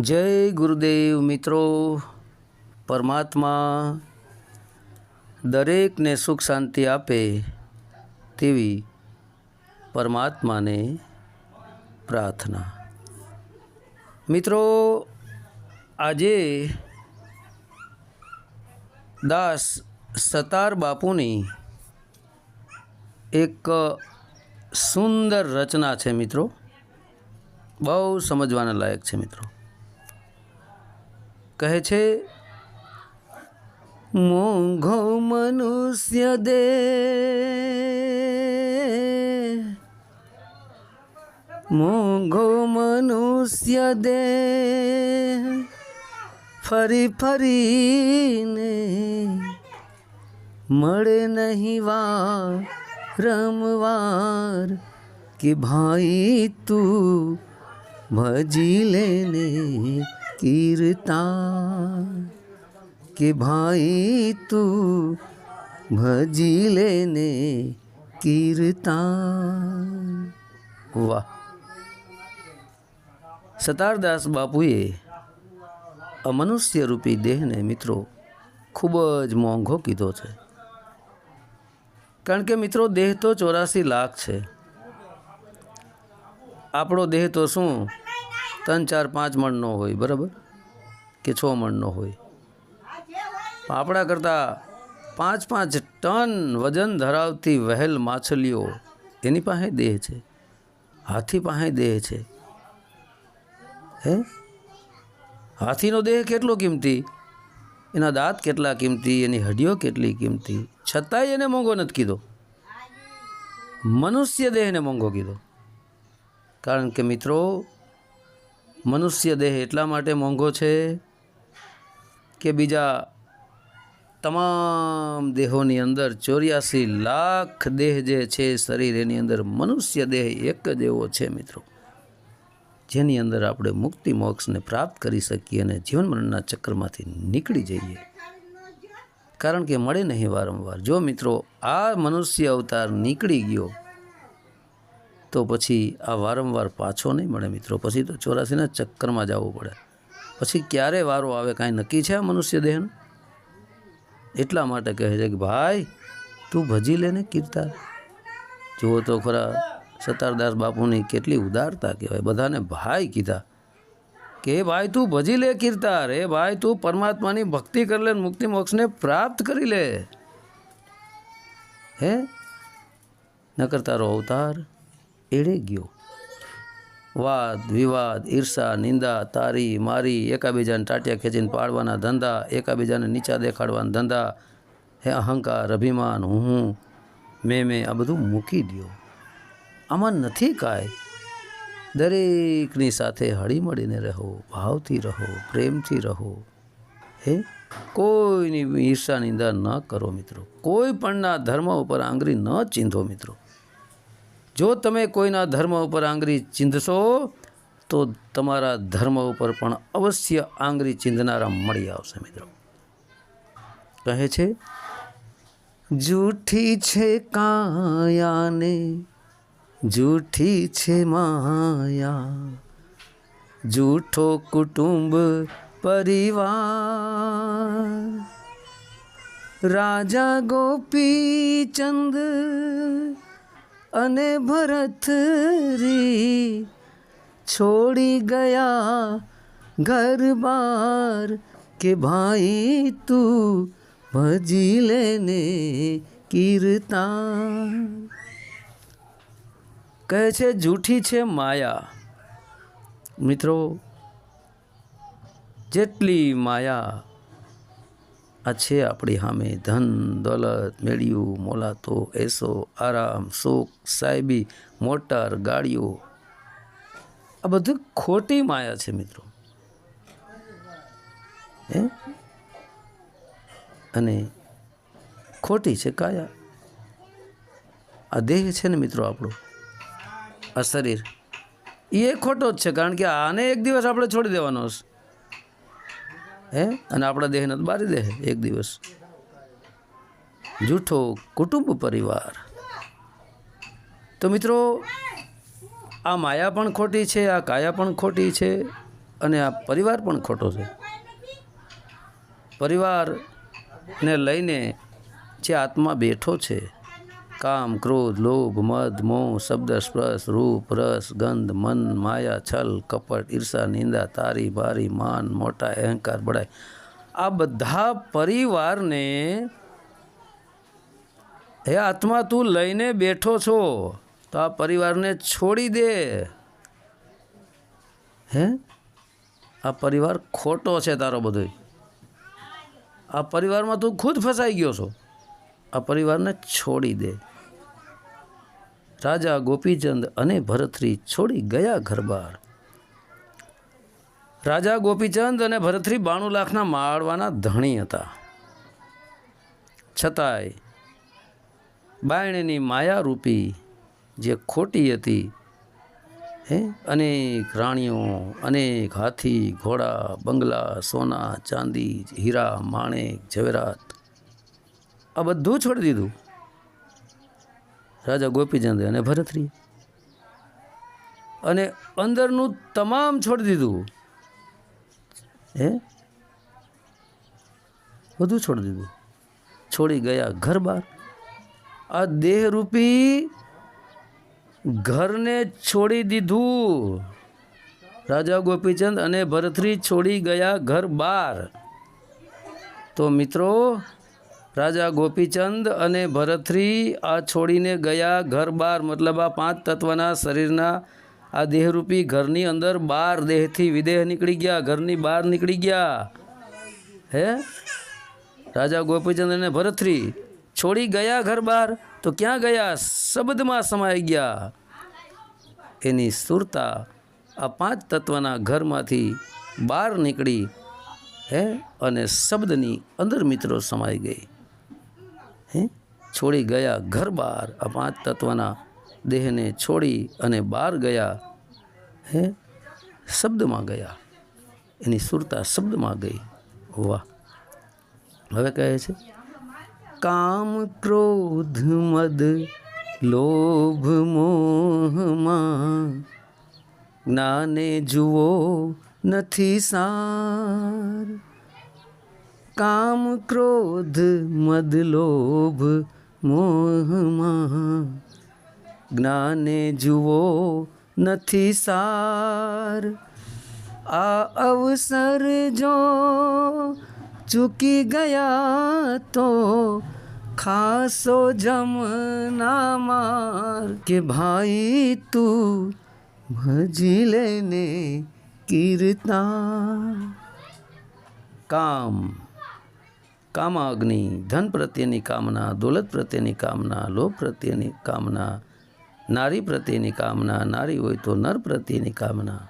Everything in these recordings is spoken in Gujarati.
જય ગુરુદેવ મિત્રો. પરમાત્મા દરેકને સુખ શાંતિ આપે તેવી પરમાત્માને પ્રાર્થના. મિત્રો, આજે દાસ સતાર બાપુની એક સુંદર રચના છે મિત્રો. બહુ સમજવાના લાયક છે મિત્રો. કહે છે, મોંઘો મનુષ્ય દે. મોંઘો મનુષ્ય દે. ફરી ફરીને મળે નહીં વાર, રમવાર કે ભાઈ તું ભજી લેને કીર્તાન કે ભાઈ તું ભજી લેને કીર્તાન વાહ સતારદાસ બાપુએ અમનુષ્ય રૂપી દેહને મિત્રો ખૂબ જ મોંઘો કીધો છે. કારણ કે મિત્રો, દેહ તો ચોરાસી લાખ છે. આપણો દેહ તો શું? ત્રણ, ચાર, પાંચ મણનો હોય, બરાબર? કે છ મણનો હોય. આપણા કરતાં પાંચ પાંચ ટન વજન ધરાવતી વહેલ માછલીઓ એની પાસે દેહ છે. હાથી પાસે દેહ છે. હે? હાથીનો દેહ કેટલો કિંમતી? એના દાંત કેટલા કિંમતી? એની હડીઓ કેટલી કિંમતી? છતાંય એને મોંઘો નથી કીધો. મનુષ્ય દેહને મોંઘો કીધો. કારણ કે મિત્રો મનુષ્ય દેહ એટલા માટે મોંઘો છે કે બીજા તમામ દેહોની અંદર ચોર્યાસી લાખ દેહ જે છે શરીર એની અંદર મનુષ્ય દેહ એક જ એવો છે મિત્રો. જેની અંદર આપણે મુક્તિ મોક્ષને પ્રાપ્ત કરી શકીએ અને જીવન મરણના ચક્રમાંથી નીકળી જઈએ. કારણ કે મળે નહીં વારંવાર. જો મિત્રો આ મનુષ્ય અવતાર નીકળી ગયો તો પછી આ વારંવાર પાછો નહીં મળે મિત્રો. પછી તો ચોરાસીના ચક્કરમાં જવું પડે. પછી ક્યારે વારો આવે, કાંઈ નક્કી છે આ મનુષ્ય દેહનું? એટલા માટે કહે છે કે, ભાઈ, તું ભજી લે ને કીર્તાર. જુઓ તો ખરા સતારદાસ બાપુની કેટલી ઉદારતા કહેવાય. બધાને ભાઈ કીધા કે ભાઈ, તું ભજી લે કીર્તાર. એ ભાઈ, તું પરમાત્માની ભક્તિ કરી લે ને મુક્તિ મોક્ષને પ્રાપ્ત કરી લે. હે? કરતા તારો અવતાર એળે ગયો. વાદ, વિવાદ, ઈર્ષા, નિંદા, તારી, મારી, એકાબીજાને ટાટિયા ખેંચીને પાડવાના ધંધા, એકાબીજાને નીચા દેખાડવાના ધંધા, હે અહંકાર, અભિમાન હું મેં મેં, આ બધું મૂકી દો આમાં નથી કાંઈ. દરેકની સાથે હળીમળીને રહો, ભાવથી રહો, પ્રેમથી રહો. હે? કોઈની ઈર્ષા, નિંદા ન કરો મિત્રો. કોઈ પણના ધર્મ ઉપર આંગળી ન ચીંધો મિત્રો. જો તમે કોઈના ધર્મ ઉપર આંગળી ચીંધશો, તો તમારા ધર્મ ઉપર પણ અવશ્ય આંગળી ચીંધનારા મળી આવશે મિત્રો. કહે છે, જૂઠી છે કાયાને, જૂઠી છે માયા, જૂઠો કુટુંબ પરિવાર, રાજા ગોપીચંદ અને ભરતરી છોડી ગયા ઘર બાર કે ભાઈ તું ભજી લેને કીર્તા કહે છે, જૂઠી છે માયા. મિત્રો, જેટલી માયા આ છે આપણી સામે ધન, દોલત, મેળ્યું, મોલાતો, એસો, આરામ, સુખ સાહેબી મોટર, ગાડીઓ. આ બધું ખોટી માયા છે મિત્રો. હે? અને ખોટી છે કાયા. આ દેહ છે ને મિત્રો આપણો, આ શરીર. એ ખોટો જ છે, કારણ કે આને એક દિવસ આપણે છોડી દેવાનો છે. હે? અને આપણા દેહને બારી દે એક દિવસ. જૂઠો કુટુંબ પરિવાર. તો મિત્રો, આ માયા પણ ખોટી છે, આ કાયા પણ ખોટી છે, અને આ પરિવાર પણ ખોટો છે. પરિવારને લઈને જે આત્મા બેઠો છે કામ, ક્રોધ, લોભ, મદ, મોહ, શબ્દ, સ્પર્શ, રૂપ, રસ, ગંધ, મન, માયા, છલ, કપટ, ઈર્ષા, નિંદા, તારી બારી માન, મોટા, અહંકાર બડાય આ બધા પરિવારને હે આત્મા, તું લઈને બેઠો છો, તો આ પરિવારને છોડી દે. હે? આ પરિવાર ખોટો છે તારો બધો આ પરિવારમાં તું ખુદ ફસાઈ ગયો છો. આ પરિવારને છોડી દે. રાજા ગોપીચંદ અને ભરતરી છોડી ગયા ઘરબાર. રાજા ગોપીચંદ અને ભરતરી બાણું લાખના માળવાના ધણી હતા. છતાંય બાયણીની માયારૂપી જે ખોટી હતી, હે, અનેક રાણીઓ, અનેક હાથી, ઘોડા, બંગલા, સોના, ચાંદી, હીરા, માણેક, ઝવેરાત, આ બધું છોડી દીધું. રાજા ગોપીચંદ અને ભરતરી. અને અંદરનું તમામ છોડી દીધું. હે? બધું છોડી દીધું. છોડી ગયા ઘર બહાર આ દેહરૂપી ઘરને છોડી દીધું. રાજા ગોપીચંદ અને ભરતરી છોડી ગયા ઘર બહાર તો મિત્રો રાજા ગોપીચંદ અને ભરતરી આ છોડીને ગયા ઘર બાર, મતલબ આ પાંચ તત્વના શરીરના આ દેહરૂપી ઘરની અંદર બાર દેહથી વિદેહ નીકળી ગયા, ઘરની બહાર નીકળી ગયા. હે? રાજા ગોપીચંદ અને ભરતરી છોડી ગયા ઘર બહાર તો ક્યાં ગયા? શબ્દમાં સમાઈ ગયા. એની સુરતા આ પાંચ તત્વના ઘરમાંથી બહાર નીકળી, હે? અને શબ્દની અંદર મિત્રો સમાઈ ગઈ. હે? છોડી ગયા ઘર બહાર આ પાંચ તત્વના દેહને છોડી અને બહાર ગયા, હે? શબ્દમાં ગયા. એની સુરતા શબ્દમાં ગઈ. વાહ. હવે કહે છે, કામ, ક્રોધ, મદ, લોભ મોહમાં જ્ઞાને જુઓ નથી સાર. કામ ક્રોધ, મદ લોભ મોહમાં જ્ઞાને જુઓ, નથી સાર. આ અવસર જો ચૂકી ગયા તો ખાસો જમના માર. કે ભાઈ તું ભજી લેને કીર્તા કામ. કામાગ્નિ, ધન પ્રત્યેની કામના, દોલત પ્રત્યેની કામના, લોભ પ્રત્યેની કામના, નારી પ્રત્યેની કામના, નારી હોય તો નર પ્રત્યેની કામના.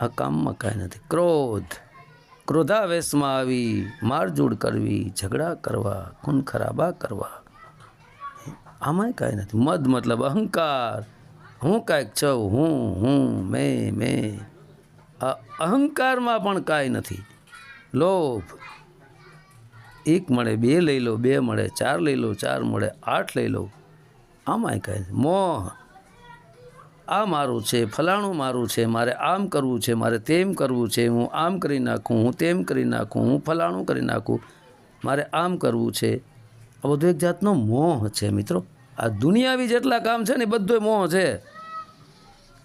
આ કામમાં કાંઈ નથી. ક્રોધ. ક્રોધાવેશમાં આવી મારઝૂડ કરવી, ઝઘડા કરવા, ખૂન ખરાબા કરવા. આમાંય કાંઈ નથી. મદ મતલબ અહંકાર. હું કાંઈક છું, હું હું, મેં મેં. અહંકારમાં પણ કાંઈ નથી. લોભ. એક મળે, બે લઈ લો, બે મળે, ચાર લઈ લો, ચાર મળે, આઠ લઈ લો. આમાંય કાંઈ મોહ. આ મારું છે, ફલાણું મારું છે, મારે આમ કરવું છે, મારે તેમ કરવું છે, હું આમ કરી નાખું, હું તેમ કરી નાખું, હું ફલાણું કરી નાખું, મારે આમ કરવું છે. આ બધું એક જાતનો મોહ છે મિત્રો. આ દુનિયાવી જેટલા કામ છે ને બધો મોહ છે.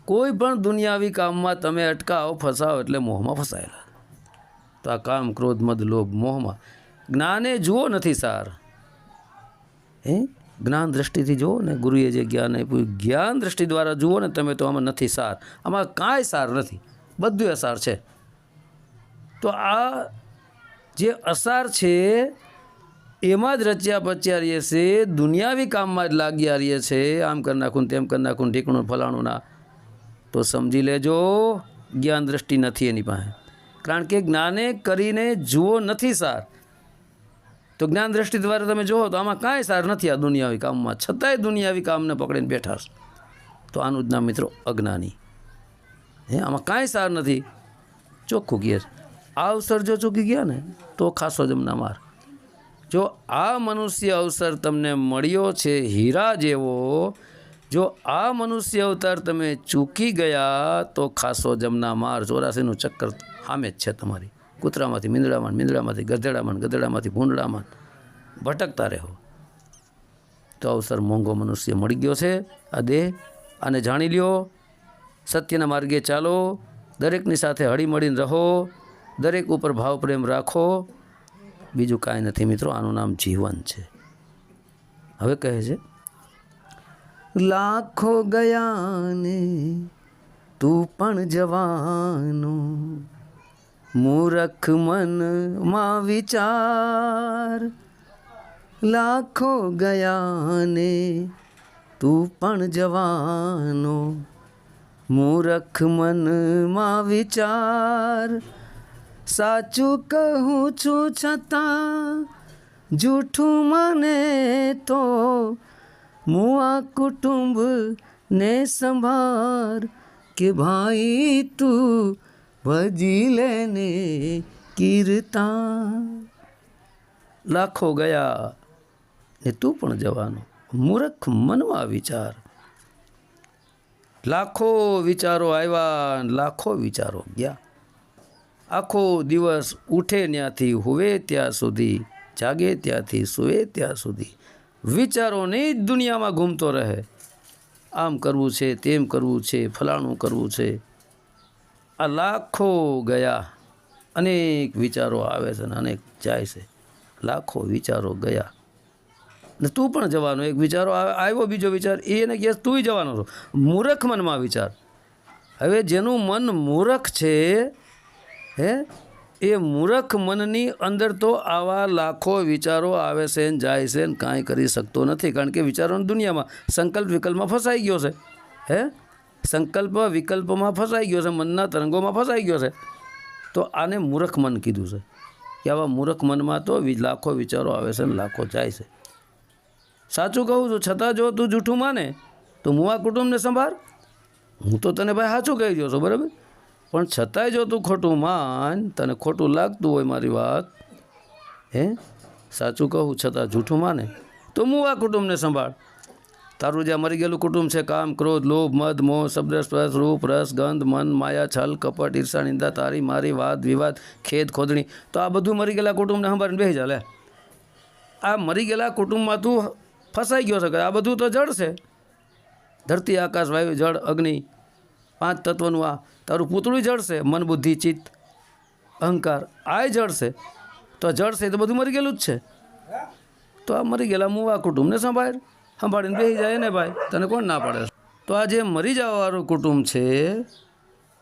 કોઈ પણ દુનિયાવી કામમાં તમે અટકાવો, ફસાવો એટલે મોહમાં ફસાયેલા. તો આ કામ ક્રોધ, મદ, લોભ, મોહમાં જ્ઞાને જુઓ નથી સાર. હે? જ્ઞાન દ્રષ્ટિથી જુઓ ને ગુરુએ જે જ્ઞાન આપ્યું, જ્ઞાન દ્રષ્ટિ દ્વારા જુઓ ને તમે તો આમાં નથી સાર. આમાં કાંઈ સાર નથી. બધું અસાર છે. તો આ જે અસાર છે, એમાં જ રચ્યા પચ્યા રહીએ છે, દુનિયાવી કામમાં જ લાગ્યા રહીએ છે, આમ કરી નાખું તેમ કરી નાખું ઢીકણું ફલાણું ના. તો સમજી લેજો, જ્ઞાન દ્રષ્ટિ નથી એની પાસે. કારણ કે જ્ઞાને કરીને જુઓ નથી સાર. તો જ્ઞાન દ્રષ્ટિ દ્વારા તમે જુઓ તો આમાં કાંઈ સાર નથી આ દુનિયાવી કામમાં. છતાંય દુનિયાવી કામને પકડીને બેઠા તો આનું જ નામ મિત્રો અજ્ઞાની. હે, આમાં કાંઈ સાર નથી. ચોખ્ખું ગેર આ અવસર જો ચૂકી ગયા ને, તો ખાસો જમના માર. જો આ મનુષ્ય અવસર તમને મળ્યો છે હીરા જેવો, જો આ મનુષ્ય અવતાર તમે ચૂકી ગયા, તો ખાસો જમના માર. ચોરાસીનું ચક્કર સામે જ છે તમારી. કૂતરામાંથી મીંદડામાં મીંદડામાંથી ગધેડામાં ગધેડામાંથી ભૂંડડામાં ભટકતા રહો. તો અવસર મોંઘો મનુષ્ય મળી ગયો છે આ દેહ. આને જાણી લ્યો, સત્યના માર્ગે ચાલો, દરેકની સાથે હળીમળીને રહો, દરેક ઉપર ભાવ પ્રેમ રાખો. બીજું કાંઈ નથી મિત્રો, આનું નામ જીવન છે. હવે કહે છે, લાખો ગયા ને તું પણ જવાનો. મૂરખ મનમાં વિચાર. લાખો ગયા ને તું પણ જવાનો. મૂરખ મનમાં વિચાર. સાચું કહું છું છતાં જૂઠું મને તો હું આ કુટુંબ ને સંભાર કે ભાઈ તું ભજી લેને કીર્તા લાખો ગયા ને તું પણ જવાનો. મૂર્ખ મનમાં વિચાર. લાખો વિચારો આવ્યા લાખો વિચારો ગયા. આખો દિવસ ઉઠે ત્યાંથી હોવે ત્યાં સુધી, જાગે ત્યાંથી સૂવે ત્યાં સુધી. વિચારોની જ દુનિયામાં ઘૂમતો રહે. આમ કરવું છે, તેમ કરવું છે, ફલાણું કરવું છે. આ લાખો ગયા. અનેક વિચારો આવે છે અને અનેક જાય છે. લાખો વિચારો ગયા. ને તું પણ જવાનો, એક વિચારો આવ્યો બીજો વિચાર એને કહે તું જવાનો છો. મૂર્ખ મનમાં વિચાર. હવે જેનું મન મૂર્ખ છે, હે, એ મૂર્ખ મનની અંદર તો આવા લાખો વિચારો આવે છે ને જાય છે ને કાંઈ કરી શકતો નથી. કારણ કે વિચારોની દુનિયામાં સંકલ્પ વિકલ્પમાં ફસાઈ ગયો છે. હે? સંકલ્પ વિકલ્પમાં ફસાઈ ગયો છે, મનના તરંગોમાં ફસાઈ ગયો છે. તો આને મૂર્ખ મન કીધું છે. કે આવા મૂર્ખ મનમાં તો લાખો વિચારો આવે છે ને લાખો જાય છે. સાચું કહું છું, છતાં જો તું જૂઠું માને, તો હું આ કુટુંબને સંભાળ. હું તો તને ભાઈ સાચું કહી દઉં છું, બરાબર? પણ છતાંય જો તું ખોટું માન, તને ખોટું લાગતું હોય મારી વાત, હે? સાચું કહું, છતાં જૂઠું માને, તો હું આ કુટુંબને સંભાળ. તારું જે મરી ગયેલું કુટુંબ છે, કામ, ક્રોધ, લોભ, મદ, મોહ શબ્દ સ્પર્શ રૂપ, રસ, ગંધ, મન, માયા, છલ, કપટ, ઈર્ષા, નિંદા, તારી, મારી, વાદ, વિવાદ, ખેદ, ખોદણી. તો આ બધું મરી ગયેલા કુટુંબને સંભાળીને બેસી ચાલે આ મરી ગયેલા કુટુંબમાં તું ફસાઈ ગયો છે આ બધું તો જળ છે. ધરતી, આકાશ, વાયુ, જળ, અગ્નિ, પાંચ તત્વનું આ તારું પૂતળું છે, મન, બુદ્ધિ, ચિત્ત, અહંકાર આ છે. તો જળ છે તો બધું મરી ગયેલું જ છે. તો આ મરી ગયેલા આ કુટુંબને સંભાળ. સંભાળીને બેસી જાય ને ભાઈ, તને કોણ ના પાડે? તો આ જે મરી જવાવાળું કુટુંબ છે,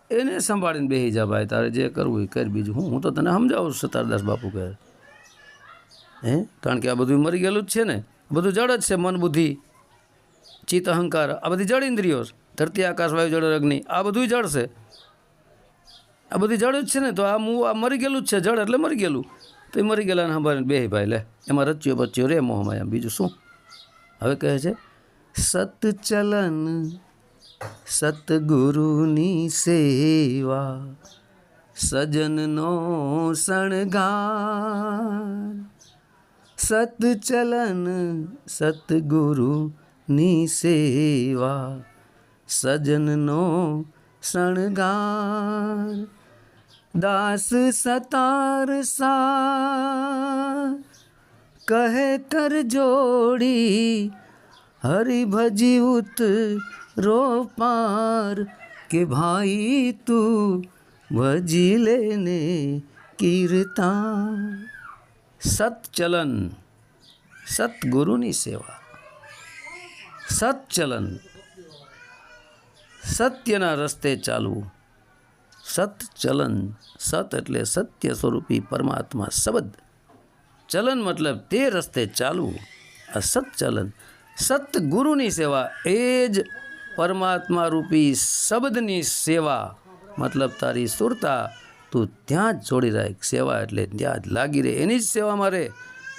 એને સંભાળીને બેસી જા ભાઈ, તારે જે કરવું એ કર બીજું હું હું તો તને સમજાવું સતારદાસ બાપુ કહે હે? કારણ કે આ બધું મરી ગયેલું જ છે ને બધું જળ જ છે, મન બુદ્ધિ, ચિત્ત અહંકાર, આ બધી જળ ઇન્દ્રિયો ધરતી, આકાશ, વાયુ, જળ, અગ્નિ, આ બધું જળ છે. આ બધી જળ જ છે ને, તો આ હું આ મરી ગયેલું જ છે જળ એટલે મરી ગયેલું. તો એ મરી ગયેલાને સંભાળીને બે ભાઈ, લે. એમાં રચ્યો બચ્યો રે મોહમાં એમ બીજું શું? હવે કહે છે, સતચલન સતગુરુની સેવા, સજનનો શણગાર. સતચલન સતગુરુની સેવા, સજનનો શણગાર. દાસ સતાર સા કહે કર જોડી હરિભજી ઉતરો પાર કે ભાઈ તું ભજી લેને કીર્તા સતચલન સતગુરુની સેવા સતચલન સત્યના રસ્તે ચાલવું સતચલન સત એટલે સત્ય સ્વરૂપી પરમાત્મા શબ્દ ચલન મતલબ તે રસ્તે ચાલવું, આ સત્ચલન. સત્ગુરુની સેવા એ જ પરમાત્મા રૂપી શબ્દની સેવા. મતલબ તારી સુરતા, તું ત્યાં જ જોડી રાખ. સેવા એટલે ત્યાં જ લાગી રહે. એની જ સેવા મારે,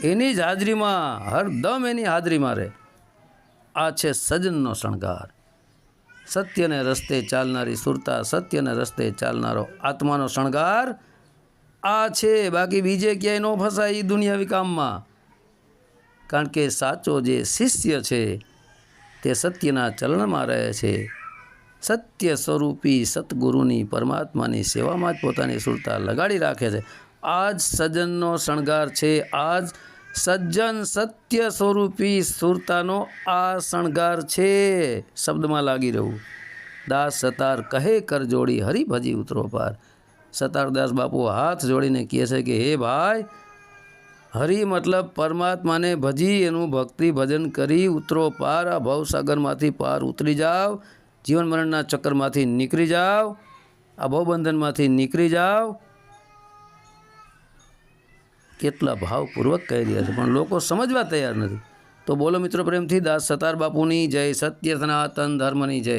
એની જ હાજરીમાં, હરદમ એની હાજરીમાં રહે આ છે સજનનો શણગાર. સત્યને રસ્તે ચાલનારી સુરતા, સત્યને રસ્તે ચાલનારો આત્માનો શણગાર. આ છે, બાકી બીજે ક્યાંય ન ફસાય એ દુનિયાવી કામમાં. કારણ કે સાચો જે શિષ્ય છે, તે સત્યના ચલણમાં રહે છે. સત્ય સ્વરૂપી સદગુરુની પરમાત્માની સેવામાં જ પોતાની સુરતા લગાડી રાખે છે. આ જ સજ્જનનો શણગાર છે આ જ સજ્જન સત્ય સ્વરૂપી સુરતાનો આ શણગાર છે, શબ્દમાં લાગી રહ્યું. દાસ સતાર કહે કરજોડી હરિભજી હરી ભજી ઉતરો પાર. સતારદાસ બાપુ હાથ જોડીને કહે છે કે, હે ભાઈ, હરિ મતલબ પરમાત્માને ભજી, એનું ભક્તિ ભજન કરી ઉતરો પાર, આ ભવસાગરમાંથી પાર ઉતરી જાઓ જીવન મરણના ચક્કરમાંથી નીકળી જાઓ આ ભવબંધનમાંથી નીકળી જાઓ કેટલા ભાવપૂર્વક કહી રહ્યા છે, પણ લોકો સમજવા તૈયાર નથી. તો બોલો મિત્રો પ્રેમથી, દાસ સતાર બાપુની જય સત્ય સનાતન ધર્મની જય.